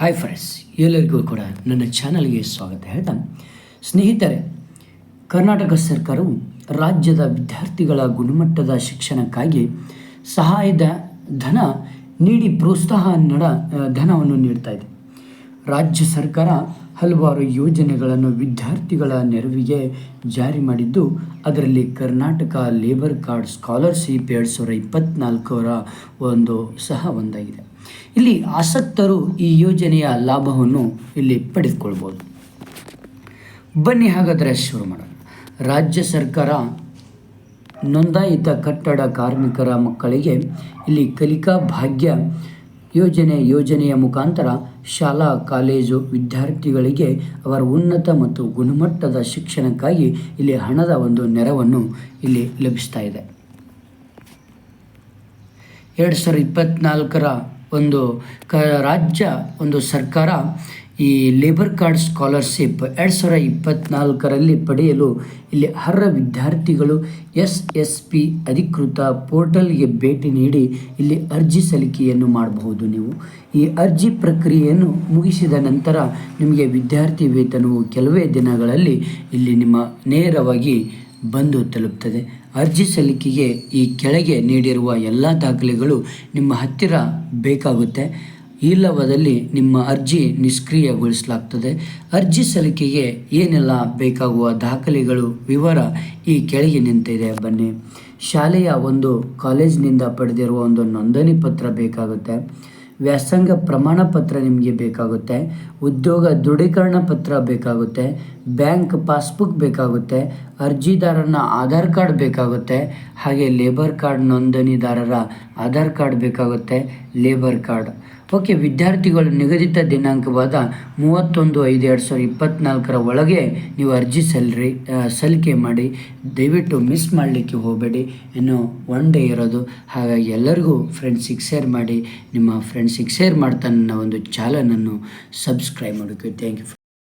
Hi friends ಎಲ್ಲರಿಗೂ ಕೂಡ ನನ್ನ ಚಾನಲ್ಗೆ ಸ್ವಾಗತ. ಹೇಳ್ತಾ ಸ್ನೇಹಿತರೆ, ಕರ್ನಾಟಕ ಸರ್ಕಾರವು ರಾಜ್ಯದ ವಿದ್ಯಾರ್ಥಿಗಳ ಗುಣಮಟ್ಟದ ಶಿಕ್ಷಣಕ್ಕಾಗಿ ಸಹಾಯದ ಧನ ನೀಡಿ ಪ್ರೋತ್ಸಾಹ ನಡ, ಧನವನ್ನು ನೀಡ್ತಾ ಇದೆ. ರಾಜ್ಯ ಸರ್ಕಾರ ಹಲವಾರು ಯೋಜನೆಗಳನ್ನು ವಿದ್ಯಾರ್ಥಿಗಳ ನೆರವಿಗೆ ಜಾರಿ ಮಾಡಿದ್ದು, ಅದರಲ್ಲಿ ಕರ್ನಾಟಕ ಲೇಬರ್ ಕಾರ್ಡ್ ಸ್ಕಾಲರ್ಶಿಪ್ ಎರಡು ಸಾವಿರ ಇಪ್ಪತ್ತ್ನಾಲ್ಕರ ಒಂದು ಸಹ ಒಂದಾಗಿದೆ. ಇಲ್ಲಿ ಆಸಕ್ತರು ಈ ಯೋಜನೆಯ ಲಾಭವನ್ನು ಇಲ್ಲಿ ಪಡೆದುಕೊಳ್ಬೋದು. ಬನ್ನಿ ಹಾಗಾದರೆ ಶುರು ಮಾಡೋಣ. ರಾಜ್ಯ ಸರ್ಕಾರ ನೋಂದಾಯಿತ ಕಟ್ಟಡ ಕಾರ್ಮಿಕರ ಮಕ್ಕಳಿಗೆ ಇಲ್ಲಿ ಕಲಿಕಾ ಭಾಗ್ಯ ಯೋಜನೆ ಯೋಜನೆಯ ಮುಖಾಂತರ ಶಾಲಾ, ಕಾಲೇಜು ವಿದ್ಯಾರ್ಥಿಗಳಿಗೆ ಅವರ ಉನ್ನತ ಮತ್ತು ಗುಣಮಟ್ಟದ ಶಿಕ್ಷಣಕ್ಕಾಗಿ ಇಲ್ಲಿ ಹಣದ ಒಂದು ನೆರವನ್ನು ಇಲ್ಲಿ ಲಭಿಸ್ತಾ ಇದೆ. ಎರಡು ಸಾವಿರದ ಇಪ್ಪತ್ತ್ನಾಲ್ಕರ ಒಂದು ಕ, ರಾಜ್ಯ ಒಂದು ಸರ್ಕಾರ ಈ ಲೇಬರ್ ಕಾರ್ಡ್ ಸ್ಕಾಲರ್ಶಿಪ್ ಎರಡು ಸಾವಿರ ಇಪ್ಪತ್ನಾಲ್ಕರಲ್ಲಿ ಪಡೆಯಲು ಇಲ್ಲಿ ಅರ್ಹ ವಿದ್ಯಾರ್ಥಿಗಳು ಎಸ್ ಎಸ್ ಪಿ ಅಧಿಕೃತ ಪೋರ್ಟಲ್ಗೆ ಭೇಟಿ ನೀಡಿ ಇಲ್ಲಿ ಅರ್ಜಿ ಸಲ್ಲಿಕೆಯನ್ನು ಮಾಡಬಹುದು ನೀವು. ಈ ಅರ್ಜಿ ಪ್ರಕ್ರಿಯೆಯನ್ನು ಮುಗಿಸಿದ ನಂತರ ನಿಮಗೆ ವಿದ್ಯಾರ್ಥಿ ವೇತನವು ಕೆಲವೇ ದಿನಗಳಲ್ಲಿ ಇಲ್ಲಿ ನಿಮ್ಮ ನೇರವಾಗಿ ಬಂದು ತಲುಪ್ತದೆ. ಅರ್ಜಿ ಸಲ್ಲಿಕೆಗೆ ಈ ಕೆಳಗೆ ನೀಡಿರುವ ಎಲ್ಲ ದಾಖಲೆಗಳು ನಿಮ್ಮ ಹತ್ತಿರ ಬೇಕಾಗುತ್ತೆ. ಇಲ್ಲವಾದಲ್ಲಿ ನಿಮ್ಮ ಅರ್ಜಿ ನಿಷ್ಕ್ರಿಯಗೊಳಿಸಲಾಗ್ತದೆ. ಅರ್ಜಿ ಸಲ್ಲಿಕೆಗೆ ಏನೆಲ್ಲ ಬೇಕಾಗುವ ದಾಖಲೆಗಳು, ವಿವರ ಈ ಕೆಳಗೆ ನಿಂತಿದೆ. ಬನ್ನಿ. ಶಾಲೆಯ ಒಂದು ಕಾಲೇಜಿನಿಂದ ಪಡೆದಿರುವ ಒಂದು ನೋಂದಣಿ ಪತ್ರ ಬೇಕಾಗುತ್ತೆ. ವ್ಯಾಸಂಗ ಪ್ರಮಾಣ ಪತ್ರ ನಿಮಗೆ ಬೇಕಾಗುತ್ತೆ. ಉದ್ಯೋಗ ದೃಢೀಕರಣ ಪತ್ರ ಬೇಕಾಗುತ್ತೆ. ಬ್ಯಾಂಕ್ ಪಾಸ್ಬುಕ್ ಬೇಕಾಗುತ್ತೆ. ಅರ್ಜಿದಾರನ ಆಧಾರ್ ಕಾರ್ಡ್ ಬೇಕಾಗುತ್ತೆ. ಹಾಗೆ ಲೇಬರ್ ಕಾರ್ಡ್ ನೋಂದಣಿದಾರರ ಆಧಾರ್ ಕಾರ್ಡ್ ಬೇಕಾಗುತ್ತೆ. Labour card. ಓಕೆ ವಿದ್ಯಾರ್ಥಿಗಳು ನಿಗದಿತ ದಿನಾಂಕವಾದ ಮೂವತ್ತೊಂದು ಐದು ಎರಡು ಸಾವಿರದ ಇಪ್ಪತ್ತ್ನಾಲ್ಕರ ಒಳಗೆ ನೀವು ಅರ್ಜಿ ಸಲ್ಲಿರಿ ಸಲ್ಲಿಕೆ ಮಾಡಿ. ದಯವಿಟ್ಟು ಮಿಸ್ ಮಾಡಲಿಕ್ಕೆ ಹೋಗಬೇಡಿ. ಇನ್ನು ಒನ್ ಡೇ ಇರೋದು. ಹಾಗಾಗಿ ಎಲ್ಲರಿಗೂ ಫ್ರೆಂಡ್ಸಿಗೆ ಶೇರ್ ಮಾಡಿ. ನಿಮ್ಮ ಫ್ರೆಂಡ್ಸಿಗೆ ಶೇರ್ ಮಾಡ್ತಾ ನನ್ನ ಒಂದು ಚಾಲನನ್ನು ಸಬ್ಸ್ಕ್ರೈಬ್ ಮಾಡೋಕೆ ಥ್ಯಾಂಕ್ ಯು.